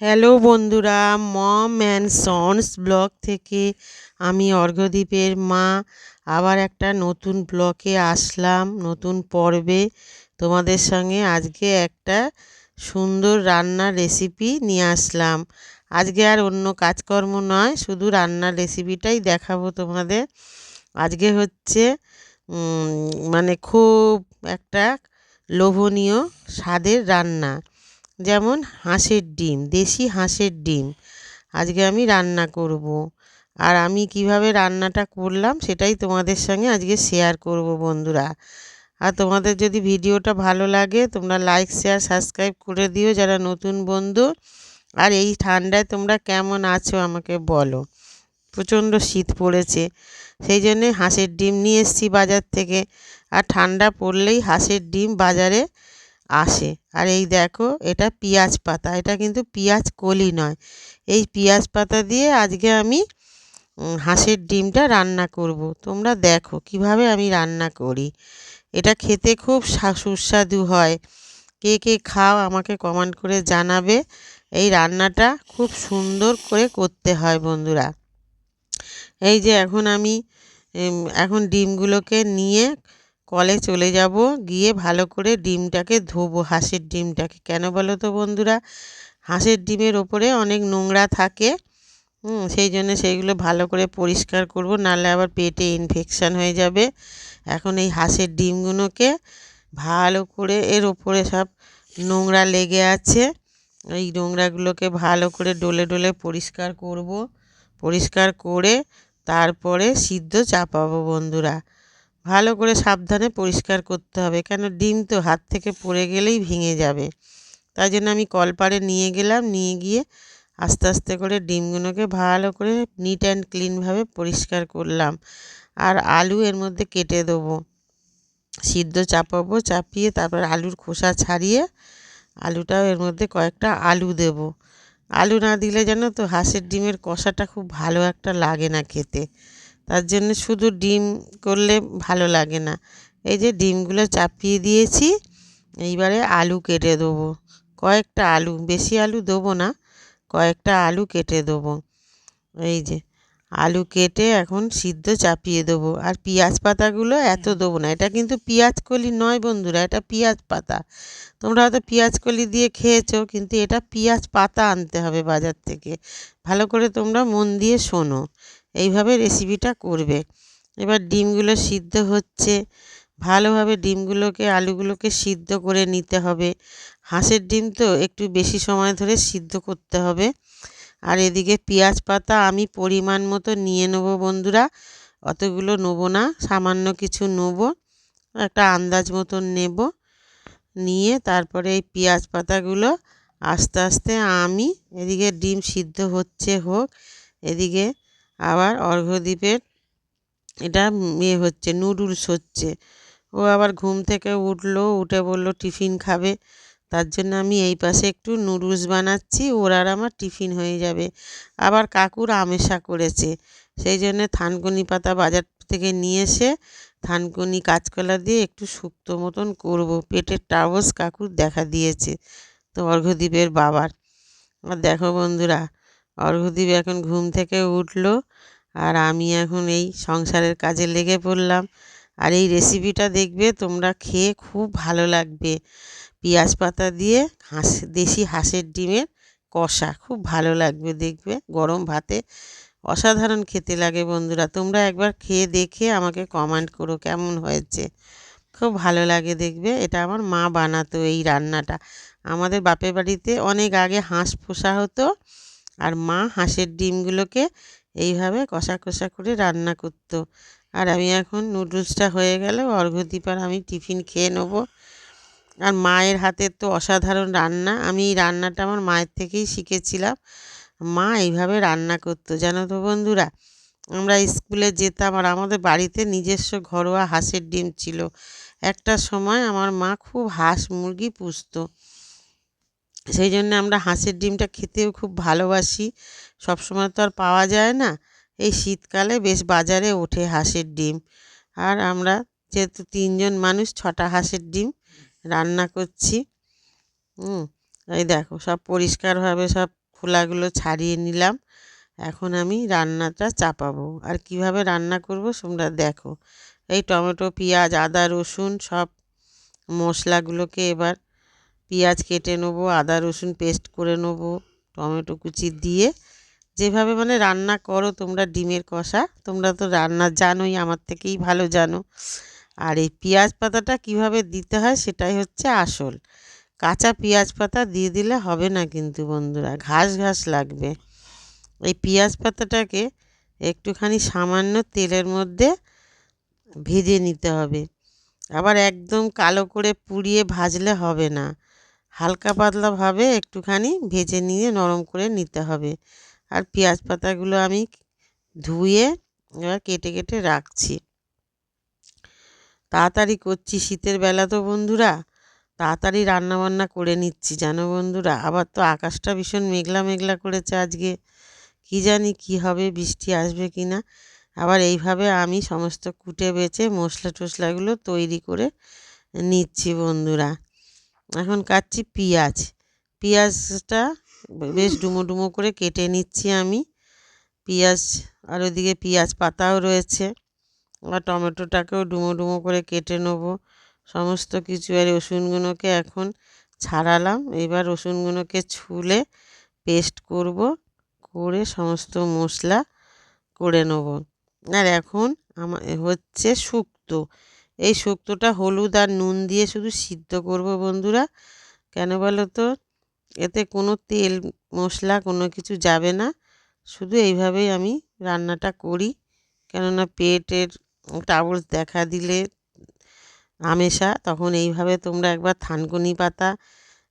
Hello বন্ধুরা, মম and sons blog থেকে আমি অর্ঘ্যদ্বীপের মা। আবার একটা নতুন ব্লকে আসলাম, নতুন পর্বে। তোমাদের সঙ্গে আজকে একটা সুন্দর রান্নার রেসিপি নিয়ে আসলাম। আজকে আর অন্য কাজকর্ম নয়, শুধু রান্নার রেসিপিটাই দেখাবো তোমাদের। আজকে হচ্ছে মানে খুব একটা লোভনীয় স্বাদের রান্না। যেমন হাঁসের ডিম, দেশি হাঁসের ডিম। আজকে আমি রান্না করব। আর আমি কীভাবে রান্নাটা করলাম সেটাই তোমাদের সঙ্গে আজকে শেয়ার করব বন্ধুরা। আর তোমাদের যদি ভিডিওটা ভালো লাগে, তোমরা লাইক শেয়ার সাবস্ক্রাইব করে দিও যারা নতুন বন্ধু। আর এই ঠান্ডায় তোমরা কেমন আছো আমাকে বলো। প্রচণ্ড শীত পড়েছে। সেই জন্যে হাঁসের ডিম নিয়ে এসেছি বাজার থেকে। আর ঠান্ডা পড়লেই হাঁসের ডিম বাজারে আসে। আর এই দেখো, এটা পেঁয়াজ পাতা। এটা কিন্তু পেঁয়াজ কলি নয়। এই পেঁয়াজ পাতা দিয়ে আজকে আমি হাঁসের ডিমটা রান্না করব। তোমরা দেখো কীভাবে আমি রান্না করি। এটা খেতে খুব সুস্বাদু হয়। কে কে খাও আমাকে কমেন্ট করে জানাবে। এই রান্নাটা খুব সুন্দর করে করতে হয় বন্ধুরা। এই যে এখন আমি এখন ডিমগুলোকে নিয়ে কলে চলে যাব, গিয়ে ভালো করে ডিমটাকে ধোবো, হাঁসের ডিমটাকে। কেন বলো তো বন্ধুরা? হাঁসের ডিমের ওপরে অনেক নোংরা থাকে সেই জন্য সেইগুলো ভালো করে পরিষ্কার করব, নাহলে আবার পেটে ইনফেকশান হয়ে যাবে। এখন এই হাঁসের ডিমগুলোকে ভালো করে এর ওপরে সব নোংরা লেগে আছে, এই নোংরাগুলোকে ভালো করে ডলে ডলে পরিষ্কার করব, পরিষ্কার করে তারপরে সিদ্ধ চাপাবো বন্ধুরা। ভালো করে সাবধানে পরিষ্কার করতে হবে। কেন? ডিম তো হাত থেকে পড়ে গেলেই ভেঙে যাবে। তাই জন্য আমি কলপারে নিয়ে গেলাম, নিয়ে গিয়ে আস্তে আস্তে করে ডিমগুলোকে ভালো করে নিট অ্যান্ড ক্লিনভাবে পরিষ্কার করলাম। আর আলু এর মধ্যে কেটে দেবো। সিদ্ধ চাপাবো, চাপিয়ে তারপর আলুর খোসা ছাড়িয়ে আলুটাও এর মধ্যে কয়েকটা আলু দেব। আলু না দিলে যেন তো হাঁসের ডিমের কষাটা খুব ভালো একটা লাগে না খেতে। তার জন্য শুধু ডিম করলে ভালো লাগে না। এই যে ডিমগুলো চাপিয়ে দিয়েছি, এইবারে আলু কেটে দেবো। কয়েকটা আলু, বেশি আলু দেবো না, কয়েকটা আলু কেটে দেবো। এই যে আলু কেটে এখন সিদ্ধ চাপিয়ে দেবো। আর পেঁয়াজ পাতাগুলো এত দেবো না, এটা কিন্তু পেঁয়াজ কলি নয় বন্ধুরা, এটা পেঁয়াজ পাতা। তোমরা হয়তো পেঁয়াজ কলি দিয়ে খেয়েছো, কিন্তু এটা পেঁয়াজ পাতা আনতে হবে বাজার থেকে। ভালো করে তোমরা মন দিয়ে শোনো। এইভাবে রেসিপিটা করবে। এবার ডিমগুলো সিদ্ধ হচ্ছে। ভালোভাবে ডিমগুলোকে, আলুগুলোকে সিদ্ধ করে নিতে হবে। হাঁসের ডিম তো একটু বেশি সময় ধরে সিদ্ধ করতে হবে। আর এদিকে পেঁয়াজ পাতা আমি পরিমাণ মতো নিয়ে নেব বন্ধুরা। অতগুলো নেব না, সামান্য কিছু নেব। একটা আন্দাজ মতন নেব। নিয়ে তারপরে এই পেঁয়াজ পাতাগুলো আস্তে আস্তে আমি এদিকে ডিম সিদ্ধ হচ্ছে হোক, এদিকে আবার অর্ঘ্যদ্বীপের এটা ইয়ে হচ্ছে, নুডলস হচ্ছে। ও আবার ঘুম থেকে উঠল, উঠে বলল, টিফিন খাবে? তার জন্য আমি এই পাশে একটু নুডলস বানাচ্ছি, ওর আর আমার টিফিন হয়ে যাবে। আবার কাকুর আমেশা করেছে, সেই জন্যে থানকুনি পাতা বাজার থেকে নিয়ে এসে থানকুনি কাঁচকলা দিয়ে একটু শুক্তো মতন করব। পেটের টাবস কাকুর দেখা দিয়েছে, তো অর্ঘ্যদ্বীপের বাবার। আর দেখো বন্ধুরা অর্ঘ্যদ্বীপ এখন ঘুম থেকে উঠল আর আমি এখন এই সংসারের কাজে লেগে পড়লাম। আর এই রেসিপিটা দেখবে তোমরা খেয়ে খুব ভালো লাগবে। পেঁয়াজ পাতা দিয়ে হাঁস, দেশি হাঁসের ডিমের কষা খুব ভালো লাগবে দেখবে। গরম ভাতে অসাধারণ খেতে লাগে বন্ধুরা। তোমরা একবার খেয়ে দেখে আমাকে কমেন্ট করো কেমন হয়েছে। খুব ভালো লাগে দেখবে। এটা আমার মা বানাতো এই রান্নাটা। আমাদের বাপের বাড়িতে অনেক আগে হাঁস পোষা হতো। আর মা হাঁসের ডিমগুলোকে এইভাবে কষা কষা করে রান্না করতো। আর আমি এখন নুডলসটা হয়ে গেলে অর্ঘ্যদ্বীপ আর আমি টিফিন খেয়ে নেব। আর মায়ের হাতের তো অসাধারণ রান্না। আমি এই রান্নাটা আমার মায়ের থেকেই শিখেছিলাম। মা এইভাবে রান্না করতো, জানো তো বন্ধুরা? আমরা স্কুলে যেতাম আর আমাদের বাড়িতে নিজস্ব ঘরোয়া হাঁসের ডিম ছিল। একটা সময় আমার মা খুব হাঁস মুরগি পুষতো। সেই জন্য আমরা হাঁসের ডিমটা খেতেও খুব ভালোবাসি। সব সময় তো আর পাওয়া যায় না। এই শীতকালে বেশ বাজারে ওঠে হাঁসের ডিম। আর আমরা যেহেতু তিনজন মানুষ, ছটা হাঁসের ডিম রান্না করছি। হুম, এই দেখো সব পরিষ্কারভাবে সব খোলাগুলো ছাড়িয়ে নিলাম। এখন আমি রান্নাটা চাপাবো। আর কীভাবে রান্না করব তোমরা দেখো। এই টমেটো, পেঁয়াজ, আদা, রসুন সব মশলাগুলোকে এবার পেঁয়াজ কেটে নেব, আদা, রসুন পেস্ট করে নেব, টমেটো কুচি দিয়ে। যেভাবে মানে রান্না করো তোমরা ডিমের কষা, তোমরা তো রান্না জানোই, আমার থেকেই ভালো জানো। আর এই পেঁয়াজ পাতাটা কীভাবে দিতে হয় সেটাই হচ্ছে আসল। কাঁচা পেঁয়াজ পাতা দিয়ে দিলে হবে না কিন্তু বন্ধুরা, ঘাস ঘাস লাগবে। এই পেঁয়াজ পাতাটাকে একটুখানি সামান্য তেলের মধ্যে ভেজে নিতে হবে। আবার একদম কালো করে পুড়িয়ে ভাজলে হবে না। হালকা পাতলাভাবে একটুখানি ভেজে নিয়ে নরম করে নিতে হবে। আর পেঁয়াজ পাতাগুলো আমি ধুয়ে এবার কেটে কেটে রাখছি। তাড়াতাড়ি করছি শীতের বেলা তো বন্ধুরা। তাড়াতাড়ি রান্নাবান্না করে নিচ্ছি, জানো বন্ধুরা। আবার তো আকাশটা ভীষণ মেঘলা মেঘলা করেছে আজকে। কি জানি কি হবে, বৃষ্টি আসবে কি না আবার এইভাবে আমি সমস্ত কুটে বেছে মশলা টশলাগুলো তৈরি করে নিচ্ছি বন্ধুরা। এখন কাটছি পেঁয়াজ। পেঁয়াজটা বেশ ডুমো ডুমো করে কেটে নিচ্ছি আমি। পেঁয়াজ আর ওদিকে পেঁয়াজ পাতাও রয়েছে। আর টমেটোটাকেও ডুমো ডুমো করে কেটে নেব। সমস্ত কিছু আর রসুনগুলোকে এখন ছাড়ালাম। এবার রসুনগুলোকে ছুলে পেস্ট করব করে সমস্ত মশলা করে নেব। আর এখন আমার হচ্ছে শুক্তো। এই শুক্তোটা হলুদ আর নুন দিয়ে শুধু সিদ্ধ করব বন্ধুরা। কেন বলো তো? এতে কোনো তেল, মশলা কোনো কিছু যাবে না। শুধু এইভাবেই আমি রান্নাটা করি। কেননা পেটের ট্রাবলস দেখা দিলে আমেশা, তখন এইভাবে তোমরা একবার থানকুনি পাতা,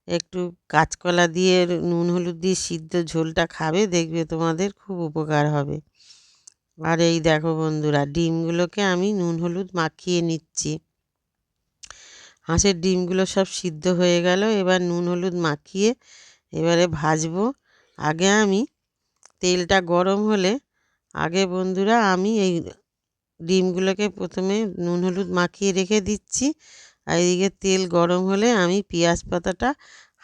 একটু কাঁচকলা দিয়ে নুন হলুদ দিয়ে সিদ্ধ ঝোলটা খাবে, দেখবে তোমাদের খুব উপকার হবে। আর এই দেখো বন্ধুরা, ডিমগুলোকে আমি নুন হলুদ মাখিয়ে নিচ্ছি। হাঁসের ডিমগুলো সব সিদ্ধ হয়ে গেল, এবার নুন হলুদ মাখিয়ে এবারে ভাজবো। আগে আমি তেলটা গরম হলে, আগে বন্ধুরা আমি এই ডিমগুলোকে প্রথমে নুন হলুদ মাখিয়ে রেখে দিচ্ছি। আর এদিকে তেল গরম হলে আমি পেঁয়াজ পাতাটা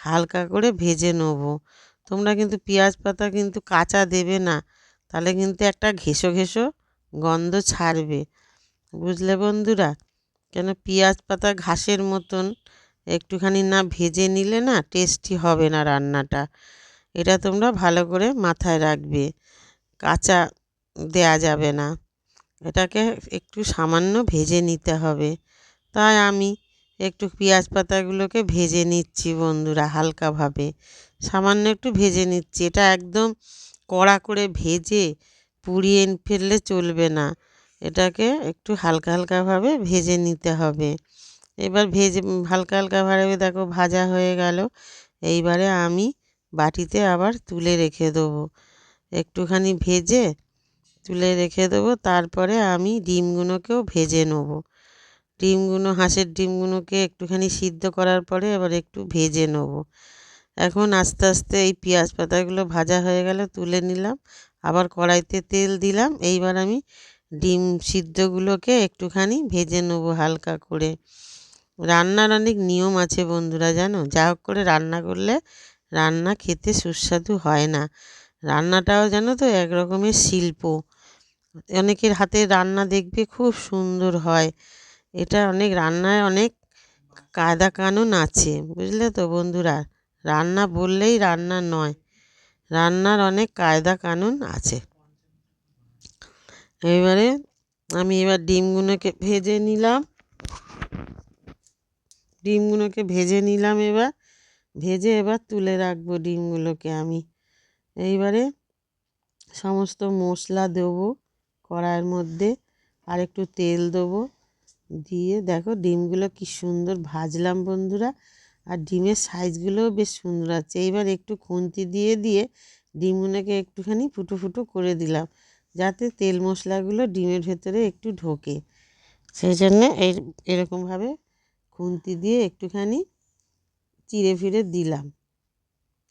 হালকা করে ভেজে নেব। তোমরা কিন্তু পেঁয়াজ পাতা কিন্তু কাঁচা দেবে না। তাহলে কিন্তু একটা ঘেঁষো ঘেঁষো গন্ধ ছাড়বে। বুঝলে বন্ধুরা? কেন পেঁয়াজ পাতা ঘাসের মতন একটুখানি না ভেজে নিলে না টেস্টি হবে না রান্নাটা। এটা তোমরা ভালো করে মাথায় রাখবে। কাঁচা দেয়া যাবে না। এটাকে একটু সামান্য ভেজে নিতে হবে। তাই আমি একটু পেঁয়াজ পাতাগুলোকে ভেজে নিচ্ছি বন্ধুরা, হালকাভাবে। সামান্য একটু ভেজে নিচ্ছি। এটা একদম কড়া করে ভেজে পুড়িয়ে ফেললে চলবে না। এটাকে একটু হালকা হালকাভাবে ভেজে নিতে হবে। এবার ভেজে, হালকা হালকাভাবে দেখো ভাজা হয়ে গেল। এইবারে আমি বাটিতে আবার তুলে রেখে দেবো। একটুখানি ভেজে তুলে রেখে দেবো। তারপরে আমি ডিমগুলোকেও ভেজে নেব। ডিমগুলো, হাঁসের ডিমগুলোকে একটুখানি সিদ্ধ করার পরে এবার একটু ভেজে নেব। এখন আস্তে আস্তে এই পেঁয়াজ পাতাগুলো ভাজা হয়ে গেলে, তুলে নিলাম। আবার কড়াইতে তেল দিলাম। এইবার আমি ডিম সিদ্ধগুলোকে একটুখানি ভেজে নেব হালকা করে। রান্নার অনেক নিয়ম আছে বন্ধুরা, জানো? যা হোক করে রান্না করলে রান্না খেতে সুস্বাদু হয় না। রান্নাটাও জানো তো এক রকমের শিল্প। অনেকের হাতে রান্না দেখবে খুব সুন্দর হয়। এটা অনেক রান্নায় অনেক কায়দা কানুন আছে, বুঝলে তো বন্ধুরা? রান্না বললেই রান্না নয়। রান্নার অনেক কায়দা কানুন আছে। এবারে আমি এবার ডিমগুলোকে ভেজে নিলাম। ডিমগুলোকে ভেজে নিলাম এবার। ভেজে এবার তুলে রাখব ডিমগুলোকে আমি। এইবারে সমস্ত মশলা দেবো কড়াইয়ের মধ্যে আর একটু তেল দেবো। দিয়ে দেখো ডিমগুলো কি সুন্দর ভাজলাম বন্ধুরা। আর ডিমের সাইজগুলোও বেশ সুন্দর আছে। এইবার একটু খুন্তি দিয়ে দিয়ে ডিমগুলোকে একটুখানি ফুটো ফুটো করে দিলাম, যাতে তেল মশলাগুলো ডিমের ভেতরে একটু ঢোকে। সেই জন্যে এই এরকমভাবে খুন্তি দিয়ে একটুখানি চিড়ে ফিরে দিলাম।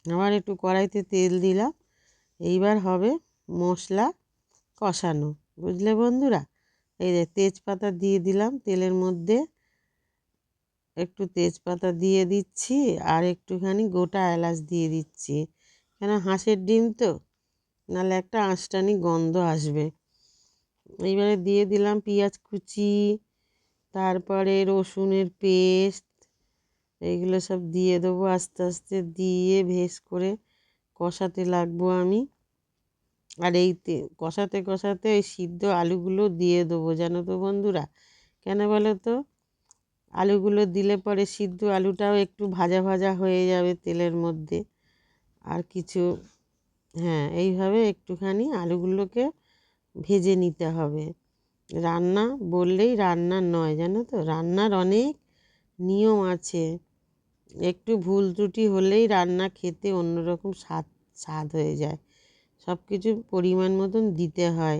আবার একটু কড়াইতে তেল দিলাম। এইবার হবে মশলা কষানো। বুঝলে বন্ধুরা? এই যে তেজপাতা দিয়ে দিলাম তেলের মধ্যে। একটু তেজপাতা দিয়ে দিচ্ছি আর একটুখানি গোটা এলাচ দিয়ে দিচ্ছি। কেন হাঁসের ডিম তো? নাহলে একটা আঁশটানি গন্ধ আসবে। এইবারে দিয়ে দিলাম পেঁয়াজ কুচি, তারপরে রসুনের পেস্ট, এইগুলো সব দিয়ে দেবো আস্তে আস্তে দিয়ে ভেস করে কষাতে লাগবো আমি। আর এই কষাতে কষাতে ওই সিদ্ধ আলুগুলো দিয়ে দেবো, জানো তো বন্ধুরা? কেন বলো তো? আলুগুলো দিলে পরে সিদ্ধ আলুটাও একটু ভাজা ভাজা হয়ে যাবে তেলের মধ্যে। আর কিছু হ্যাঁ এইভাবে একটুখানি আলুগুলোকে ভেজে নিতে হবে। রান্না বললেই রান্না নয়, জানো তো? রান্নার অনেক নিয়ম আছে। একটু ভুল ত্রুটি হলেই রান্না খেতে অন্যরকম স্বাদ স্বাদ হয়ে যায়। সব কিছু পরিমাণ মতন দিতে হয়।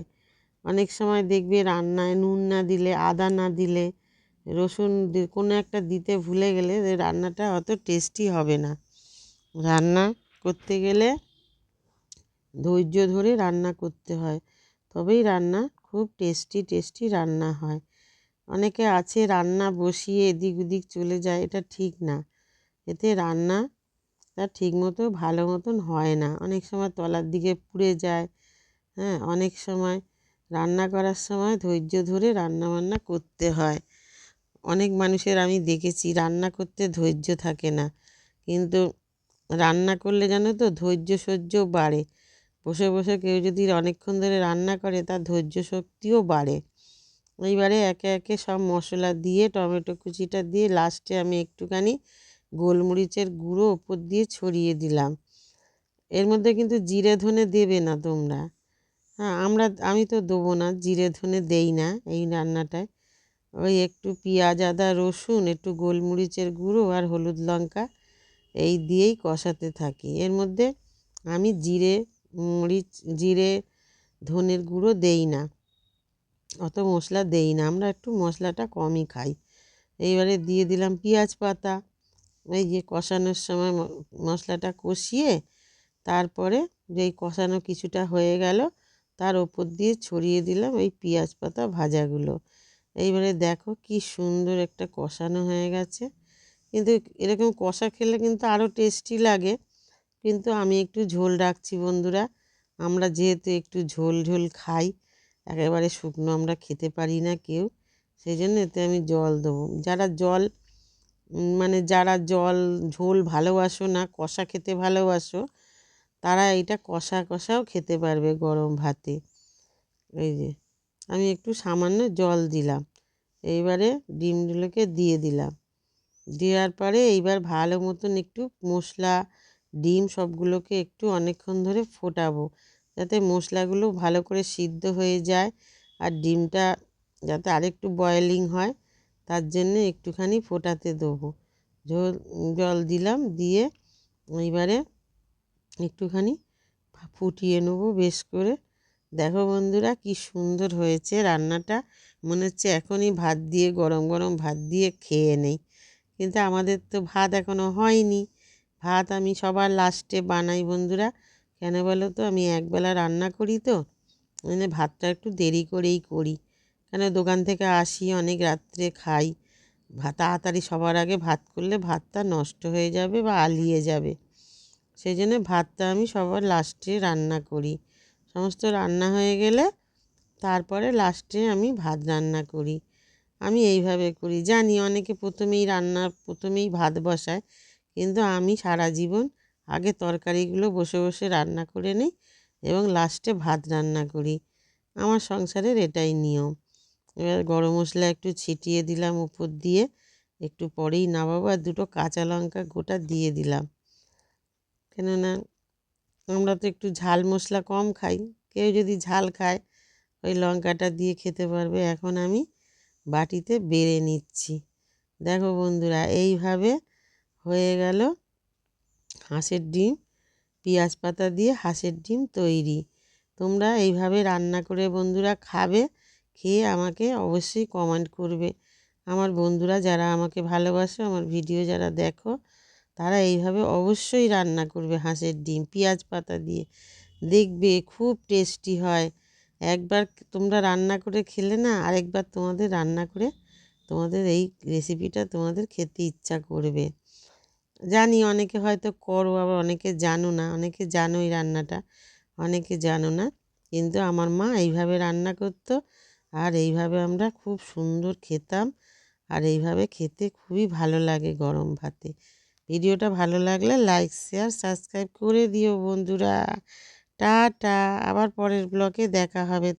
অনেক সময় দেখবে রান্নায় নুন না দিলে, আদা না দিলে রসুন কোনো একটা দিতে ভুলে গেলে রান্নাটা অত টেস্টি হবে না। রান্না করতে গেলে ধৈর্য ধরে রান্না করতে হয়, তবেই রান্না খুব টেস্টি টেস্টি রান্না হয়। অনেকে আছে রান্না বসিয়ে এদিক ওদিক চলে যায়, এটা ঠিক না। এতে রান্না তা ঠিক মতো ভালো মতন হয় না। অনেক সময় তলার দিকে পুড়ে যায় হ্যাঁ অনেক সময় রান্না করার সময় ধৈর্য ধরে রান্না বান্না করতে হয়। অনেক মানুষের আমি দেখেছি রান্না করতে ধৈর্য থাকে না। কিন্তু রান্না করলে জানো তো ধৈর্য সহ্য বাড়ে। বসে বসে কেউ যদি অনেকক্ষণ ধরে রান্না করে তার ধৈর্য শক্তিও বাড়ে। এইবারে একে একে সব মশলা দিয়ে, টমেটো কুচিটা দিয়ে লাস্টে আমি একটুখানি গোলমরিচের গুঁড়ো ওপর দিয়ে ছড়িয়ে দিলাম। এর মধ্যে কিন্তু জিরে ধনে দেবে না তোমরা। হ্যাঁ আমরা, আমি তো দেবো না, জিরে ধনে দেই না এই রান্নাটায়। ওই একটু পেঁয়াজ, আদা, রসুন, একটু গোলমরিচের গুঁড়ো আর হলুদ লঙ্কা এই দিয়েই কষাতে থাকি। এর মধ্যে আমি জিরে, মরিচ, জিরে, ধনের গুঁড়ো দেই না, অত মশলা দেই না, আমরা একটু মশলাটা কমই খাই। এইবারে দিয়ে দিলাম পেঁয়াজ পাতা, এই যে কষানোর সময় মশলাটা কষিয়ে তারপরে যেই কষানো কিছুটা হয়ে গেল, তার ওপর দিয়ে ছড়িয়ে দিলাম এই পেঁয়াজ পাতা ভাজাগুলো। এইবারে দেখো কি সুন্দর একটা কষানো হয়ে গেছে। কিন্তু এরকম কষা খেলে কিন্তু আরও টেস্টি লাগে। কিন্তু আমি একটু ঝোল রাখছি বন্ধুরা। আমরা যেহেতু একটু ঝোল ঝোল খাই, একেবারে শুকনো আমরা খেতে পারি না কেউ। সেই জন্য এতে আমি জল দেবো। যারা জল মানে যারা জল ঝোল ভালোবাসো না, কষা খেতে ভালোবাসো, তারা এটা কষা কষাও খেতে পারবে গরম ভাতে। এই যে আমি একটু সামান্য জল দিলাম। এইবারে ডিমগুলোকে দিয়ে দিলাম। দেওয়ার পরে এইবার ভালো মতন একটু মশলা, ডিম সবগুলোকে একটু অনেকক্ষণ ধরে ফোটাবো। যাতে মশলাগুলো ভালো করে সিদ্ধ হয়ে যায় আর ডিমটা যাতে আরেকটু বয়েলিং হয়, তার জন্যে একটুখানি ফোটাতে দেবো। জল জল দিলাম, দিয়ে এইবারে একটুখানি ফুটিয়ে নেব বেশ করে। দেখো বন্ধুরা কি সুন্দর হয়েছে রান্নাটা। মনে হচ্ছে এখনই ভাত দিয়ে, গরম গরম ভাত দিয়ে খেয়ে নেই। কিন্তু আমাদের তো ভাত এখনও হয়নি। ভাত আমি সবার লাস্টে বানাই বন্ধুরা। কেন বলো তো? আমি একবেলা রান্না করি তো। মানে ভাতটা একটু দেরি করেই করি। কেন? দোকান থেকে আসি, অনেক রাত্রে খাই। তাড়াতাড়ি সবার আগে ভাত করলে ভাতটা নষ্ট হয়ে যাবে বা আলিয়ে যাবে। সেই জন্য ভাতটা আমি সবার লাস্টে রান্না করি। সমস্ত রান্না হয়ে গেলে তারপরে লাস্টে আমি ভাত রান্না করি। আমি এইভাবে করি। জানি অনেকে প্রথমেই রান্না, প্রথমেই ভাত বসায়, কিন্তু আমি সারা জীবন আগে তরকারিগুলো বসে বসে রান্না করে নিই এবং লাস্টে ভাত রান্না করি। আমার সংসারের এটাই নিয়ম। এবার গরম মশলা একটু ছিটিয়ে দিলাম উপর দিয়ে, একটু পরেই নামাবো আর দুটো কাঁচা লঙ্কা গোটা দিয়ে দিলাম। কেননা আমরা তো একটু ঝাল মশলা কম খাই। কেউ যদি ঝাল খায়, ওই লঙ্কাটা দিয়ে খেতে পারবে। এখন আমি বাটিতে বেড়ে নিচ্ছি। দেখো বন্ধুরা, এইভাবে হয়ে গেল হাঁসের ডিম। পেঁয়াজ পাতা দিয়ে হাঁসের ডিম তৈরি। তোমরা এইভাবে রান্না করে বন্ধুরা খাবে, খেয়ে আমাকে অবশ্যই কমেন্ট করবে। আমার বন্ধুরা যারা আমাকে ভালোবাসো, আমার ভিডিও যারা দেখো তারা এইভাবে অবশ্যই রান্না করবে হাঁসের ডিম, পেঁয়াজ পাতা দিয়ে। দেখবে খুব টেস্টি হয়। একবার তোমরা রান্না করে খেলে না, আরেকবার তোমাদের রান্না করে তোমাদের এই রেসিপিটা তোমাদের খেতে ইচ্ছা করবে। জানি অনেকে হয়তো করো, আবার অনেকে জানো না, অনেকে জানো এই রান্নাটা, অনেকে জানো না। কিন্তু আমার মা এইভাবে রান্না করতো আর এইভাবে আমরা খুব সুন্দর খেতাম। আর এইভাবে খেতে খুবই ভালো লাগে গরম ভাতে। ভিডিওটা ভালো লাগলে লাইক শেয়ার সাবস্ক্রাইব করে দিও বন্ধুরা। টাটা, আবার পরের ব্লকে দেখা হবে।